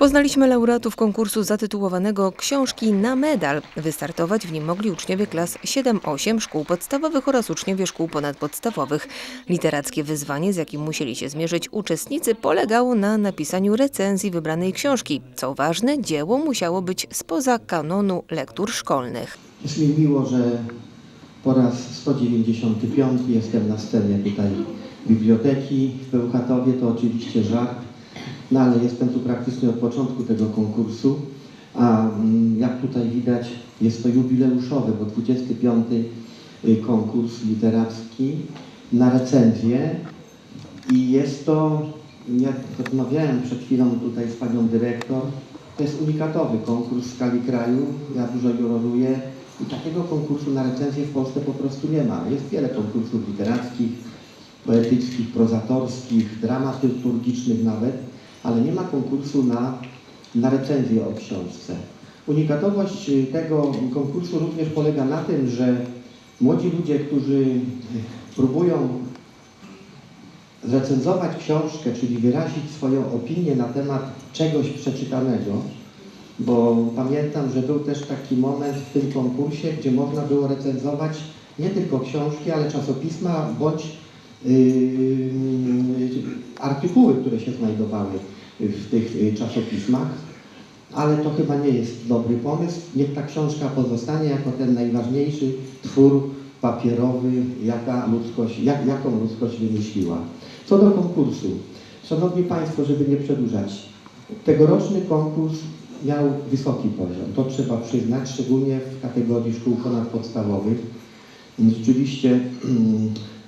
Poznaliśmy laureatów konkursu zatytułowanego Książki na medal. Wystartować w nim mogli uczniowie klas 7-8 szkół podstawowych oraz uczniowie szkół ponadpodstawowych. Literackie wyzwanie, z jakim musieli się zmierzyć uczestnicy, polegało na napisaniu recenzji wybranej książki. Co ważne, dzieło musiało być spoza kanonu lektur szkolnych. Jest mi miło, że po raz 195 jestem na scenie tutaj biblioteki w Bełchatowie. To oczywiście żart, no ale jestem tu praktycznie od początku tego konkursu. A mm, jak tutaj widać, jest to jubileuszowy, bo 25 y, konkurs literacki na recenzję. I jest to, jak rozmawiałem przed chwilą tutaj z panią dyrektor, to jest unikatowy konkurs w skali kraju. Ja dużo juroruję i takiego konkursu na recenzję w Polsce po prostu nie ma. Jest wiele konkursów literackich, poetyckich, prozatorskich, dramaturgicznych nawet, ale nie ma konkursu na, na recenzję o książce. Unikatowość y, tego konkursu również polega na tym, że młodzi ludzie, którzy próbują zrecenzować książkę, czyli wyrazić swoją opinię na temat czegoś przeczytanego, bo pamiętam, że był też taki moment w tym konkursie, gdzie można było recenzować nie tylko książki, ale czasopisma bądź yy, artykuły, które się znajdowały w tych yy, czasopismach. Ale to chyba nie jest dobry pomysł. Niech ta książka pozostanie jako ten najważniejszy twór papierowy, jaka ludzkość, jak, jaką ludzkość wymyśliła. Co do konkursu. Szanowni Państwo, żeby nie przedłużać, tegoroczny konkurs miał wysoki poziom. To trzeba przyznać, szczególnie w kategorii szkół ponadpodstawowych. Rzeczywiście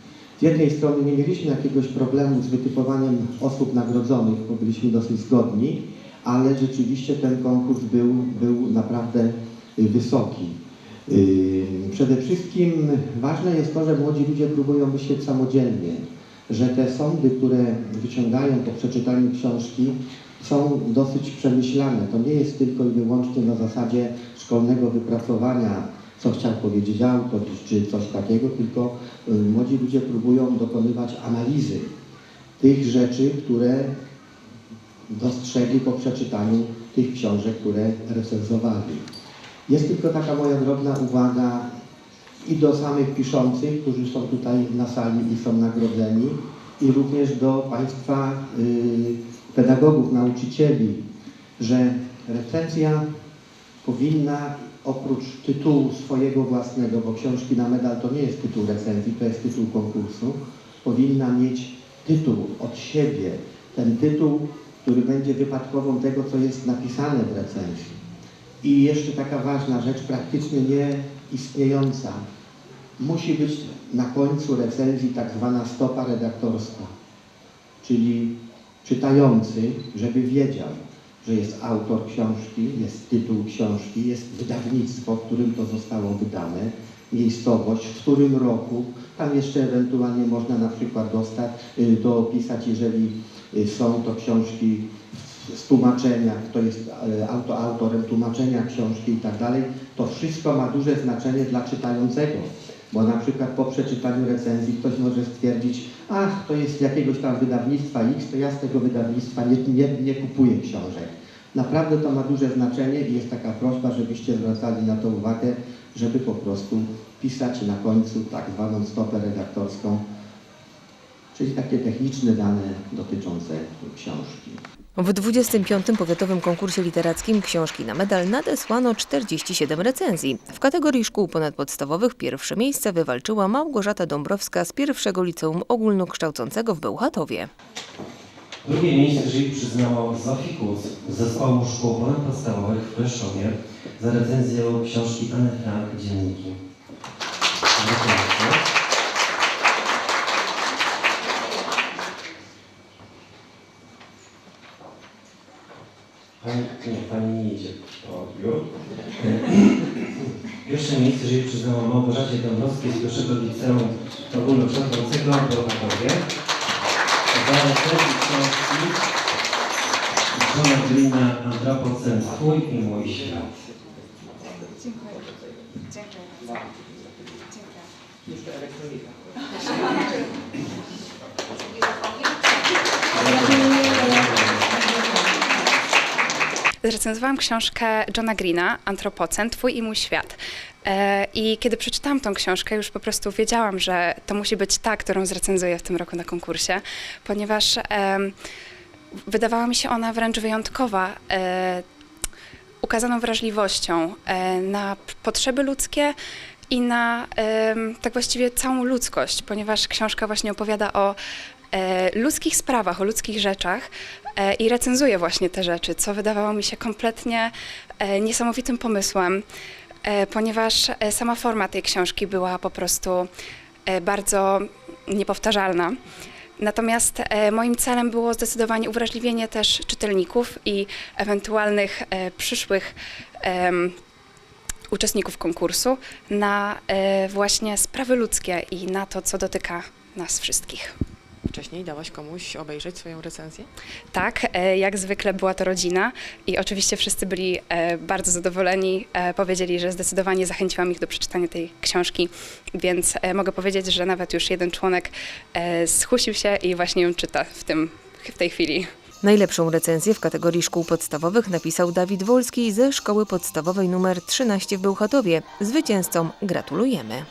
z jednej strony nie mieliśmy jakiegoś problemu z wytypowaniem osób nagrodzonych, bo byliśmy dosyć zgodni, ale rzeczywiście ten konkurs był, był naprawdę y, wysoki. Yy, Przede wszystkim ważne jest to, że młodzi ludzie próbują myśleć samodzielnie, że te sądy, które wyciągają po przeczytaniu książki, są dosyć przemyślane. To nie jest tylko i wyłącznie na zasadzie szkolnego wypracowania, co chciał powiedzieć autor, czy coś takiego, tylko y, młodzi ludzie próbują dokonywać analizy tych rzeczy, które dostrzegli po przeczytaniu tych książek, które recenzowali. Jest tylko taka moja drobna uwaga i do samych piszących, którzy są tutaj na sali i są nagrodzeni, i również do Państwa y, pedagogów, nauczycieli, że recenzja powinna oprócz tytułu swojego własnego, bo książki na medal to nie jest tytuł recenzji, to jest tytuł konkursu, powinna mieć tytuł od siebie, ten tytuł, który będzie wypadkową tego, co jest napisane w recenzji. I jeszcze taka ważna rzecz, praktycznie nie istniejąca. Musi być na końcu recenzji tak zwana stopa redaktorska, czyli czytający, żeby wiedział, że jest autor książki, jest tytuł książki, jest wydawnictwo, w którym to zostało wydane, miejscowość, w którym roku. Tam jeszcze ewentualnie można na przykład dostać, y, dopisać, jeżeli y, są to książki z tłumaczenia, kto jest e, auto, autorem tłumaczenia książki i tak dalej, to wszystko ma duże znaczenie dla czytającego. Bo na przykład po przeczytaniu recenzji ktoś może stwierdzić, ach, to jest jakiegoś tam wydawnictwa X, to ja z tego wydawnictwa nie, nie, nie kupuję książek. Naprawdę to ma duże znaczenie i jest taka prośba, żebyście zwracali na to uwagę, żeby po prostu pisać na końcu tak zwaną stopę redaktorską, czyli takie techniczne dane dotyczące książki. W 25. powiatowym konkursie literackim Książki na medal nadesłano 47 recenzji. W kategorii szkół ponadpodstawowych pierwsze miejsce wywalczyła Małgorzata Dąbrowska z pierwszego liceum ogólnokształcącego w Bełchatowie. Drugie miejsce jury przyznało Zofii z Zespołu Szkół Ponadpodstawowych w Kleszczowie za recenzję książki Anny Frank Dzienniki. Gratulacje. Pani, nie, pani nie idzie po odbiór. Pierwsze miejsce jury przyznało Małgorzacie Dąbrowskiej z pierwszego liceum ogólnokształcącego w Bełchatowie za recenzję książki Johna Greena Antropocen Twój i mój świat. Dziękuję. Dziękuję bardzo. Dziękuję. zrecenzowałam książkę Johna Greena, Antropocen, Twój i mój świat. E, I kiedy przeczytałam tą książkę, już po prostu wiedziałam, że to musi być ta, którą zrecenzuję w tym roku na konkursie, ponieważ wydawała mi się ona wręcz wyjątkowa. E, ukazaną wrażliwością e, na potrzeby ludzkie i na tak właściwie całą ludzkość, ponieważ książka właśnie opowiada o ludzkich sprawach, o ludzkich rzeczach i recenzuje właśnie te rzeczy, co wydawało mi się kompletnie e, niesamowitym pomysłem, e, ponieważ e, sama forma tej książki była po prostu e, bardzo niepowtarzalna. Natomiast e, moim celem było zdecydowanie uwrażliwienie też czytelników i ewentualnych e, przyszłych uczestników konkursu na e, właśnie sprawy ludzkie i na to, co dotyka nas wszystkich. Wcześniej dałaś komuś obejrzeć swoją recenzję? Tak, e, jak zwykle była to rodzina i oczywiście wszyscy byli e, bardzo zadowoleni. E, Powiedzieli, że zdecydowanie zachęciłam ich do przeczytania tej książki, więc mogę powiedzieć, że nawet już jeden członek skusił się i właśnie ją czyta w, tym, w tej chwili. Najlepszą recenzję w kategorii szkół podstawowych napisał Dawid Wolski ze Szkoły Podstawowej nr 13 w Bełchatowie. Zwycięzcom gratulujemy.